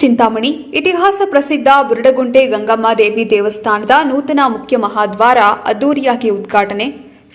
ಚಿಂತಾಮಣಿ, ಇತಿಹಾಸ ಪ್ರಸಿದ್ಧ ಬುರುಡಗುಂಟೆ ಗಂಗಮ್ಮ ದೇವಿ ದೇವಸ್ಥಾನದ ನೂತನ ಮುಖ್ಯ ಮಹಾದ್ವಾರ ಅದ್ದೂರಿಯಾಗಿ ಉದ್ಘಾಟನೆ.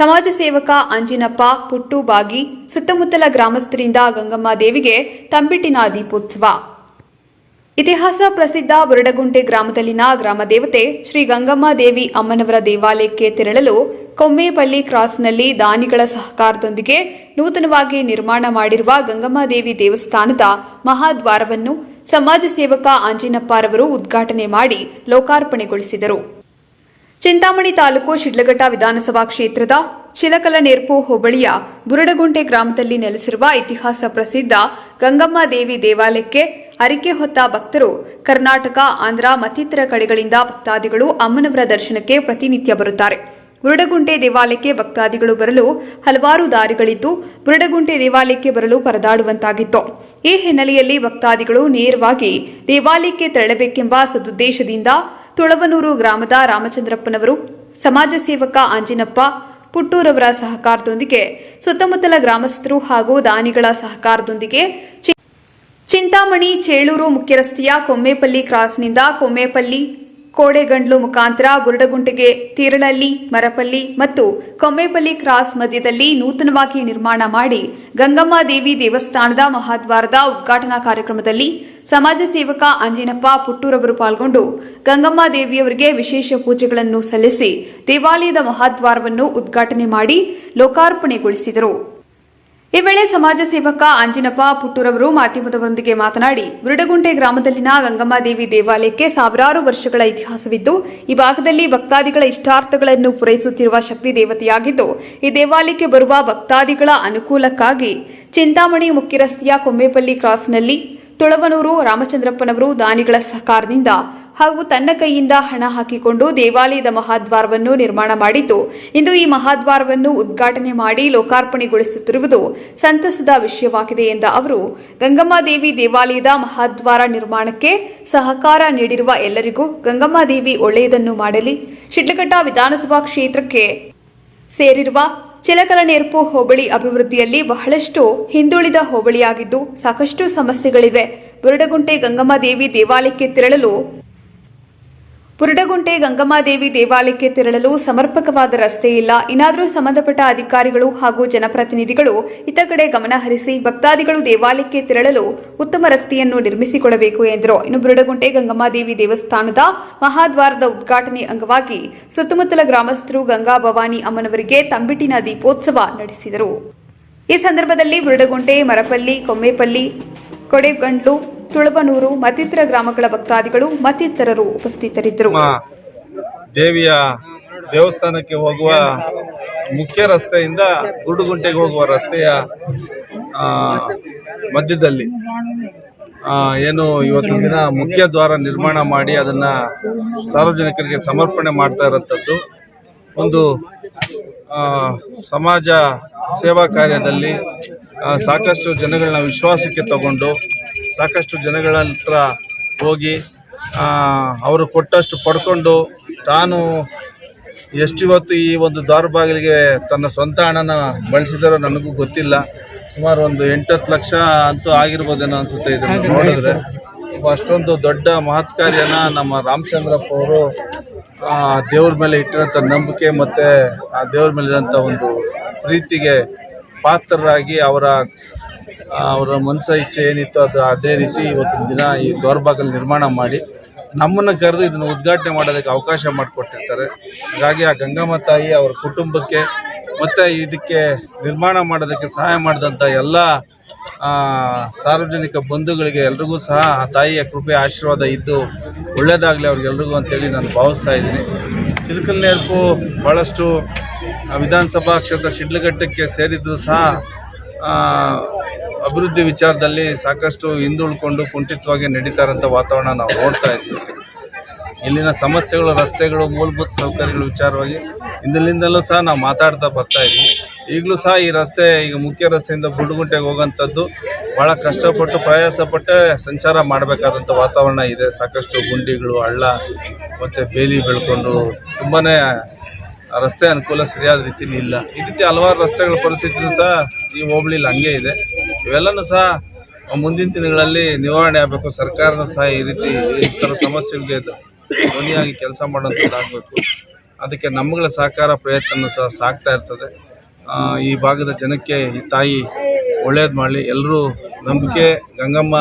ಸಮಾಜ ಸೇವಕ ಅಂಜಿನಪ್ಪ ಪುಟ್ಟುಬಾಗಿ, ಸುತ್ತಮುತ್ತಲ ಗ್ರಾಮಸ್ಥರಿಂದ ಗಂಗಮ್ಮ ದೇವಿಗೆ ತಂಬಿಟ್ಟಿನ ದೀಪೋತ್ಸವ. ಇತಿಹಾಸ ಪ್ರಸಿದ್ಧ ಬುರುಡಗುಂಟೆ ಗ್ರಾಮದಲ್ಲಿನ ಗ್ರಾಮ ದೇವತೆ ಶ್ರೀ ಗಂಗಮ್ಮ ದೇವಿ ಅಮ್ಮನವರ ದೇವಾಲಯಕ್ಕೆ ತೆರಳಲು ಕೊಮ್ಮೇಪಲ್ಲಿ ಕ್ರಾಸ್ನಲ್ಲಿ ದಾನಿಗಳ ಸಹಕಾರದೊಂದಿಗೆ ನೂತನವಾಗಿ ನಿರ್ಮಾಣ ಮಾಡಿರುವ ಗಂಗಮ್ಮ ದೇವಿ ದೇವಸ್ಥಾನದ ಮಹಾದ್ವಾರವನ್ನು ಸಮಾಜ ಸೇವಕ ಆಂಜಿನಪ್ಪರವರು ಉದ್ಘಾಟನೆ ಮಾಡಿ ಲೋಕಾರ್ಪಣೆಗೊಳಿಸಿದರು. ಚಿಂತಾಮಣಿ ತಾಲೂಕು ಶಿಡ್ಲಘಟ್ಟ ವಿಧಾನಸಭಾ ಕ್ಷೇತ್ರದ ಶಿಲಕಲನೇರ್ಪು ಹೋಬಳಿಯ ಬುರಡಗುಂಟೆ ಗ್ರಾಮದಲ್ಲಿ ನೆಲೆಸಿರುವ ಇತಿಹಾಸ ಪ್ರಸಿದ್ಧ ಗಂಗಮ್ಮ ದೇವಿ ದೇವಾಲಯಕ್ಕೆ ಅರಿಕೆ ಹೊತ್ತ ಭಕ್ತರು ಕರ್ನಾಟಕ, ಆಂಧ್ರ ಮತ್ತಿತರ ಕಡೆಗಳಿಂದ ಭಕ್ತಾದಿಗಳು ಅಮ್ಮನವರ ದರ್ಶನಕ್ಕೆ ಪ್ರತಿನಿತ್ಯ ಬರುತ್ತಾರೆ. ಬುರುಡಗುಂಟೆ ದೇವಾಲಯಕ್ಕೆ ಭಕ್ತಾದಿಗಳು ಬರಲು ಹಲವಾರು ದಾರಿಗಳಿದ್ದು, ಬುರುಡಗುಂಟೆ ದೇವಾಲಯಕ್ಕೆ ಬರಲು ಪರದಾಡುವಂತಾಗಿತ್ತು. ಈ ಹಿನ್ನೆಲೆಯಲ್ಲಿ ಭಕ್ತಾದಿಗಳು ನೇರವಾಗಿ ದೇವಾಲಯಕ್ಕೆ ತೆರಳಬೇಕೆಂಬ ಸದುದ್ದೇಶದಿಂದ ತುಳವನೂರು ಗ್ರಾಮದ ರಾಮಚಂದ್ರಪ್ಪನವರು, ಸಮಾಜ ಸೇವಕ ಆಂಜಿನಪ್ಪ ಪುಟ್ಟೂರವರ ಸಹಕಾರದೊಂದಿಗೆ ಸುತ್ತಮುತ್ತಲ ಗ್ರಾಮಸ್ಥರು ಹಾಗೂ ದಾನಿಗಳ ಸಹಕಾರದೊಂದಿಗೆ ಚಿಂತಾಮಣಿ ಚೇಳೂರು ಮುಖ್ಯರಸ್ತೆಯ ಕೊಮ್ಮೇಪಲ್ಲಿ ಕ್ರಾಸ್ನಿಂದ ಕೊಮ್ಮೇಪಲ್ಲಿ ಕೋಡೆಗಂಡ್ಲು ಮುಖಾಂತರ ಗುರುಡಗುಂಟೆಗೆ ತೀರಳಲ್ಲಿ ಮರಪಲ್ಲಿ ಮತ್ತು ಕೊಮ್ಮೇಪಲ್ಲಿ ಕ್ರಾಸ್ ಮಧ್ಯದಲ್ಲಿ ನೂತನವಾಗಿ ನಿರ್ಮಾಣ ಮಾಡಿ ಗಂಗಮ್ಮ ದೇವಿ ದೇವಸ್ಥಾನದ ಮಹಾದ್ವಾರದ ಉದ್ಘಾಟನಾ ಕಾರ್ಯಕ್ರಮದಲ್ಲಿ ಸಮಾಜ ಸೇವಕ ಅಂಜಿನಪ್ಪ ಪುಟ್ಟೂರವರು ಪಾಲ್ಗೊಂಡು ಗಂಗಮ್ಮ ದೇವಿಯವರಿಗೆ ವಿಶೇಷ ಪೂಜೆಗಳನ್ನು ಸಲ್ಲಿಸಿ ದೇವಾಲಯದ ಮಹಾದ್ವಾರವನ್ನು ಉದ್ಘಾಟನೆ ಮಾಡಿ ಲೋಕಾರ್ಪಣೆಗೊಳಿಸಿದರು. ಈ ವೇಳೆ ಸಮಾಜ ಸೇವಕ ಅಂಜಿನಪ್ಪ ಪುಟ್ಟೂರವರು ಮಾಧ್ಯಮದವರೊಂದಿಗೆ ಮಾತನಾಡಿ ಬೃಡಗುಂಟೆ ಗ್ರಾಮದಲ್ಲಿನ ಗಂಗಮ್ಮ ದೇವಿ ದೇವಾಲಯಕ್ಕೆ ಸಾವಿರಾರು ವರ್ಷಗಳ ಇತಿಹಾಸವಿದ್ದು, ಈ ಭಾಗದಲ್ಲಿ ಭಕ್ತಾದಿಗಳ ಇಷ್ಟಾರ್ಥಗಳನ್ನು ಪೂರೈಸುತ್ತಿರುವ ಶಕ್ತಿ ದೇವತೆಯಾಗಿದ್ದು, ಈ ದೇವಾಲಯಕ್ಕೆ ಬರುವ ಭಕ್ತಾದಿಗಳ ಅನುಕೂಲಕ್ಕಾಗಿ ಚಿಂತಾಮಣಿ ಮುಖ್ಯ ರಸ್ತೆಯ ಕೊಮ್ಮೇಪಲ್ಲಿ ಕ್ರಾಸ್ನಲ್ಲಿ ತುಳವನೂರು ರಾಮಚಂದ್ರಪ್ಪನವರು ದಾನಿಗಳ ಸಹಕಾರದಿಂದ ಹಾಗೂ ತನ್ನ ಕೈಯಿಂದ ಹಣ ಹಾಕಿಕೊಂಡು ದೇವಾಲಯದ ಮಹಾದ್ವಾರವನ್ನು ನಿರ್ಮಾಣ ಮಾಡಿತು. ಇಂದು ಈ ಮಹಾದ್ವಾರವನ್ನು ಉದ್ಘಾಟನೆ ಮಾಡಿ ಲೋಕಾರ್ಪಣೆಗೊಳಿಸುತ್ತಿರುವುದು ಸಂತಸದ ವಿಷಯವಾಗಿದೆ ಎಂದ ಅವರು ಗಂಗಮ್ಮ ದೇವಿ ದೇವಾಲಯದ ಮಹಾದ್ವಾರ ನಿರ್ಮಾಣಕ್ಕೆ ಸಹಕಾರ ನೀಡಿರುವ ಎಲ್ಲರಿಗೂ ಗಂಗಮ್ಮ ದೇವಿ ಒಳ್ಳೆಯದನ್ನು ಮಾಡಲಿ. ಶಿಡ್ಲಘಟ್ಟ ವಿಧಾನಸಭಾ ಕ್ಷೇತ್ರಕ್ಕೆ ಸೇರಿರುವ ಚಿಲಕಲನೇರ್ಪು ಹೋಬಳಿ ಅಭಿವೃದ್ಧಿಯಲ್ಲಿ ಬಹಳಷ್ಟು ಹಿಂದುಳಿದ ಹೋಬಳಿಯಾಗಿದ್ದು ಸಾಕಷ್ಟು ಸಮಸ್ಯೆಗಳಿವೆ. ಬುರುಡಗುಂಟೆ ಗಂಗಮ್ಮ ದೇವಿ ದೇವಾಲಯಕ್ಕೆ ತೆರಳಲು ಬುರಡಗುಂಟೆ ಗಂಗಮಾದೇವಿ ದೇವಾಲಯಕ್ಕೆ ತೆರಳಲು ಸಮರ್ಪಕವಾದ ರಸ್ತೆ ಇಲ್ಲ. ಇನ್ನಾದರೂ ಸಂಬಂಧಪಟ್ಟ ಅಧಿಕಾರಿಗಳು ಹಾಗೂ ಜನಪ್ರತಿನಿಧಿಗಳು ಇತ ಕಡೆ ಗಮನ ಹರಿಸಿ ಭಕ್ತಾದಿಗಳು ದೇವಾಲಯಕ್ಕೆ ತೆರಳಲು ಉತ್ತಮ ರಸ್ತೆಯನ್ನು ನಿರ್ಮಿಸಿಕೊಡಬೇಕು ಎಂದರು. ಇನ್ನು ಬುರಡಗುಂಟೆ ಗಂಗಮಾದೇವಿ ದೇವಸ್ಥಾನದ ಮಹಾದ್ವಾರದ ಉದ್ಘಾಟನೆ ಅಂಗವಾಗಿ ಸುತ್ತಮುತ್ತಲ ಗ್ರಾಮಸ್ಥರು ಗಂಗಾ ಭವಾನಿ ಅಮ್ಮನವರಿಗೆ ತಂಬಿಟ್ಟಿನ ದೀಪೋತ್ಸವ ನಡೆಸಿದರು. ಈ ಸಂದರ್ಭದಲ್ಲಿ ಬುರಡಗುಂಟೆ ಮರಪಲ್ಲಿ, ಕೊಮ್ಮೆಪಲ್ಲಿ, ಕೊಡೆಗಂಡ್ಲು ತುಳಬನೂರು, ಮತ್ತಿತರ ಗ್ರಾಮಗಳ ಭಕ್ತಾದಿಗಳು, ಮತ್ತಿತರರು ಉಪಸ್ಥಿತರಿದ್ದರು. ದೇವಿಯ ದೇವಸ್ಥಾನಕ್ಕೆ ಹೋಗುವ ಮುಖ್ಯ ರಸ್ತೆಯಿಂದ ಗುಡುಗುಂಟೆಗೆ ಹೋಗುವ ರಸ್ತೆಯ ಮಧ್ಯದಲ್ಲಿ ಏನು ಇವತ್ತಿನ ದಿನ ಮುಖ್ಯ ದ್ವಾರ ನಿರ್ಮಾಣ ಮಾಡಿ ಅದನ್ನು ಸಾರ್ವಜನಿಕರಿಗೆ ಸಮರ್ಪಣೆ ಮಾಡ್ತಾ ಇರೋಂಥದ್ದು. ಒಂದು ಸಮಾಜ ಸೇವಾ ಕಾರ್ಯದಲ್ಲಿ ಸಾಕಷ್ಟು ಜನಗಳನ್ನ ವಿಶ್ವಾಸಕ್ಕೆ ತಗೊಂಡು ಸಾಕಷ್ಟು ಜನಗಳ ಹತ್ರ ಹೋಗಿ ಅವರು ಕೊಟ್ಟಷ್ಟು ಪಡ್ಕೊಂಡು ತಾನು ಎಷ್ಟಿವತ್ತು ಈ ಒಂದು ದಾರುಬಾಗಿಲಿಗೆ ಬಾಗಿಲಿಗೆ ತನ್ನ ಸ್ವಂತ ಹಣನ ಬಳಸಿದಾರೋ ನನಗೂ ಗೊತ್ತಿಲ್ಲ. ಸುಮಾರು ಒಂದು ಎಂಟತ್ತು ಲಕ್ಷ ಅಂತೂ ಆಗಿರ್ಬೋದೇನೋ ಅನಿಸುತ್ತೆ ಇದನ್ನು ನೋಡಿದ್ರೆ. ಅಷ್ಟೊಂದು ದೊಡ್ಡ ಮಹತ್ಕಾರ್ಯನ ನಮ್ಮ ರಾಮಚಂದ್ರಪ್ಪ ಅವರು ದೇವ್ರ ಮೇಲೆ ಇಟ್ಟಿರೋಂಥ ನಂಬಿಕೆ ಮತ್ತು ಆ ದೇವ್ರ ಮೇಲೆ ಇರೋಂಥ ಒಂದು ಪ್ರೀತಿಗೆ ಪಾತ್ರರಾಗಿ ಅವರ ಅವರ ಮನಸ್ಸ ಇಚ್ಛೆ ಏನಿತ್ತು ಅದು ಅದೇ ರೀತಿ ಇವತ್ತಿನ ದಿನ ಈ ದ್ವಾರಬಾಗಲ್ ನಿರ್ಮಾಣ ಮಾಡಿ ನಮ್ಮನ್ನು ಕರೆದು ಇದನ್ನು ಉದ್ಘಾಟನೆ ಮಾಡೋದಕ್ಕೆ ಅವಕಾಶ ಮಾಡಿಕೊಟ್ಟಿರ್ತಾರೆ. ಹಾಗಾಗಿ ಆ ಗಂಗಮ್ಮ ತಾಯಿ ಅವರ ಕುಟುಂಬಕ್ಕೆ ಮತ್ತು ಇದಕ್ಕೆ ನಿರ್ಮಾಣ ಮಾಡೋದಕ್ಕೆ ಸಹಾಯ ಮಾಡಿದಂಥ ಎಲ್ಲ ಸಾರ್ವಜನಿಕ ಬಂಧುಗಳಿಗೆ ಎಲ್ರಿಗೂ ಸಹ ಆ ತಾಯಿಯ ಕೃಪೆ, ಆಶೀರ್ವಾದ ಇದ್ದು ಒಳ್ಳೆಯದಾಗಲಿ ಅವ್ರಿಗೆಲ್ರಿಗೂ ಅಂತೇಳಿ ನಾನು ಭಾವಿಸ್ತಾ ಇದ್ದೀನಿ. ಚಿಲ್ಕಲ್ ನೆರಪು ಭಾಳಷ್ಟು ವಿಧಾನಸಭಾ ಕ್ಷೇತ್ರ ಶಿಡ್ಲಘಟ್ಟಕ್ಕೆ ಸೇರಿದ್ರು ಸಹ ಅಭಿವೃದ್ಧಿ ವಿಚಾರದಲ್ಲಿ ಸಾಕಷ್ಟು ಹಿಂದುಳ್ಕೊಂಡು ಕುಂಠಿತವಾಗಿ ನಡೀತಾ ಇರೋಂಥ ವಾತಾವರಣ ನಾವು ನೋಡ್ತಾ ಇದ್ದೀವಿ. ಇಲ್ಲಿನ ಸಮಸ್ಯೆಗಳು, ರಸ್ತೆಗಳು, ಮೂಲಭೂತ ಸೌಕರ್ಯಗಳ ವಿಚಾರವಾಗಿ ಇಂದಲಿಂದಲೂ ಸಹ ನಾವು ಮಾತಾಡ್ತಾ ಬರ್ತಾ ಈಗಲೂ ಸಹ ಈ ರಸ್ತೆ ಈಗ ಮುಖ್ಯ ರಸ್ತೆಯಿಂದ ಗುಂಡುಗುಂಟೆಗೆ ಹೋಗೋಂಥದ್ದು ಭಾಳ ಕಷ್ಟಪಟ್ಟು ಪ್ರಯಾಸಪಟ್ಟೆ ಸಂಚಾರ ಮಾಡಬೇಕಾದಂಥ ವಾತಾವರಣ ಇದೆ. ಸಾಕಷ್ಟು ಗುಂಡಿಗಳು, ಹಳ್ಳ ಮತ್ತು ಬೇಲಿ ಬೆಳ್ಕೊಂಡು ತುಂಬಾ ರಸ್ತೆ ಅನುಕೂಲ ಸರಿಯಾದ ರೀತಿಯಲ್ಲಿ ಇಲ್ಲ. ಈ ರೀತಿ ಹಲವಾರು ರಸ್ತೆಗಳ ಪರಿಸ್ಥಿತಿನೂ ಸಹ ಈ ಹೋಬಳಿಲಿ ಹಂಗೆ ಇದೆ. ಇವೆಲ್ಲನೂ ಸಹ ಮುಂದಿನ ದಿನಗಳಲ್ಲಿ ನಿವಾರಣೆ ಆಗಬೇಕು. ಸರ್ಕಾರನೂ ಸಹ ಈ ರೀತಿ ಈ ಥರ ಸಮಸ್ಯೆಗಳಿಗೆ ಧ್ವನಿಯಾಗಿ ಕೆಲಸ ಮಾಡೋಂಥದ್ದಾಗಬೇಕು ಅದಕ್ಕೆ ನಮ್ಮಗಳ ಸಹಕಾರ ಪ್ರಯತ್ನ ಸಹ ಸಾಗ್ತಾ ಇರ್ತದೆ. ಈ ಭಾಗದ ಜನಕ್ಕೆ ಈ ತಾಯಿ ಒಳ್ಳೇದು ಮಾಡಲಿ. ಎಲ್ಲರೂ ನಂಬಿಕೆ, ಗಂಗಮ್ಮ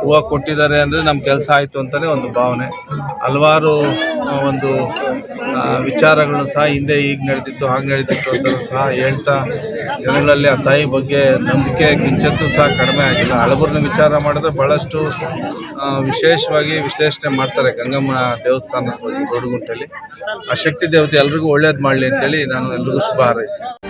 ಹೂವು ಕೊಟ್ಟಿದ್ದಾರೆ ಅಂದರೆ ನಮ್ಮ ಕೆಲಸ ಆಯಿತು ಅಂತಲೇ ಒಂದು ಭಾವನೆ. ಹಲವಾರು ಒಂದು ವಿಚಾರಗಳು ಸಹ ಹಿಂದೆ ಈಗ ನಡೆದಿತ್ತು, ಹಾಗೆ ನಡೆದಿತ್ತು ಅಂತ ಸಹ ಹೇಳ್ತಾ ಜನಗಳಲ್ಲಿ ಆ ತಾಯಿ ಬಗ್ಗೆ ನಂಬಿಕೆ, ಕಿಂಚತ್ತು ಸಹ ಕಡಿಮೆ ಆಗಿಲ್ಲ. ಹಳಬರನ್ನ ವಿಚಾರ ಮಾಡಿದ್ರೆ ಭಾಳಷ್ಟು ವಿಶೇಷವಾಗಿ ವಿಶ್ಲೇಷಣೆ ಮಾಡ್ತಾರೆ ಗಂಗಮ್ಮ ದೇವಸ್ಥಾನದ ಬಗ್ಗೆ ಆ ಶಕ್ತಿ ದೇವತೆ ಎಲ್ರಿಗೂ ಒಳ್ಳೇದು ಮಾಡಲಿ ಅಂತೇಳಿ ನಾನು ಎಲ್ರಿಗೂ ಶುಭ ಹಾರೈಸ್ತೀನಿ.